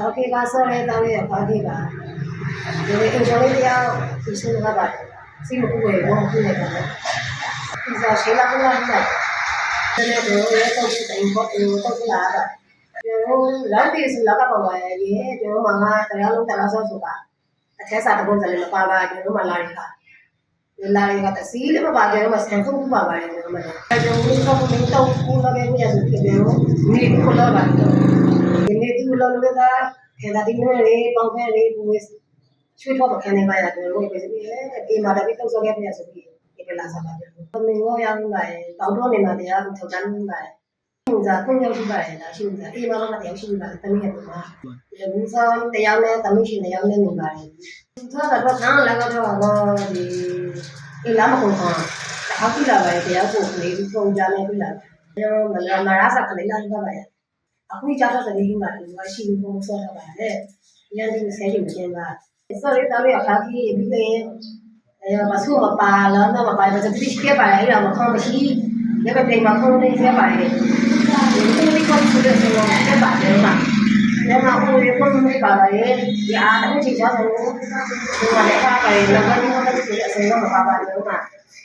တော့ခေကဆောရဲတောင်းရပါခေကဒီအင်ဂျင်နီယာဒီစနေကပါစီမကူဝေဘောကူနေတယ်ဒီစားရှိလာလာလာတယ်တော့ရဲတော့တိုင်ပေါ်တော့လာတာကျွန်တော်လောက်ဒီစလောက်ကပါပါရဲ့ကျွန်တော်မှတရားလုံးတရားဆောဆိုတာအထက်စားတပုံစံလေးမပါပါကျွန်တော်မှလာရတာလာရတာစီးလည်းမပါကျွန်တော်မှဆန်ဖုန်းပါပါတယ်ကျွန်တော်မှကျွန်တော်ကဘယ်တော့ကူလာခဲ့ရဆိုပြီးတော့မိကိုလာပါတယ်ဒီနေ့ဒီ လိုလိုကခဲတာဒီနေ့လေးပေါင်းဖဲလေးဘူးချွေးတော့ခံနေပါရတယ်လို့ပြောပြီးအေးမာတပိတော့ဆောခဲ့ပြဆိုပြီးဒီလာစားပါတယ်။မင်းရောရောက်လာရင်တောင်းတော့နေမှာတရားထောက်တန်းနေပါတယ်။ရှင်သာခုရောက်ရှိပါတယ်လားရှင်သာအေးမာတော့တရားရှိပါတယ်တမီးရဲ့ပုံမှာ။ဘူးစားတရားနဲ့တမီးရှင်တရားနဲ့နေပါတယ်။သူကတော့ခံလာတော့ဒီအေးလာမကုန်ခါ။အခုလာပါတယ်တရားကိုလေးပုံကြနေပြီလား။ကျွန်တော်မလာမရစားကလေးလာရပါရဲ့။ အခုကြာတော့စနေမှာဒီမှာရှိနေပုံစောတာပါတယ်။ရန်ဒီဆဲရင်ကျင်းပါ။ sorry တော်ရခါကြီးပြီးရင်အဲမဆူမပါလောတော့မပါဘူးတတိရှိပါရဲ့အဲ့ဒါမခေါမရှိလည်းပဲပြင်မှာခေါနေရပါရဲ့ဒီလိုလေးကိုဆိုတဲ့ဆိုတော့ပြပါတယ်မှာဒါမှဟိုရခုံးနေပါပါရဲ့ဒီအားတစ်ချိန်ချောင်းဆိုဒီကလည်းပါပါရဲ့လည်းဘာလို့လဲဆိုတဲ့အစတော့မပါပါဘူးမှာ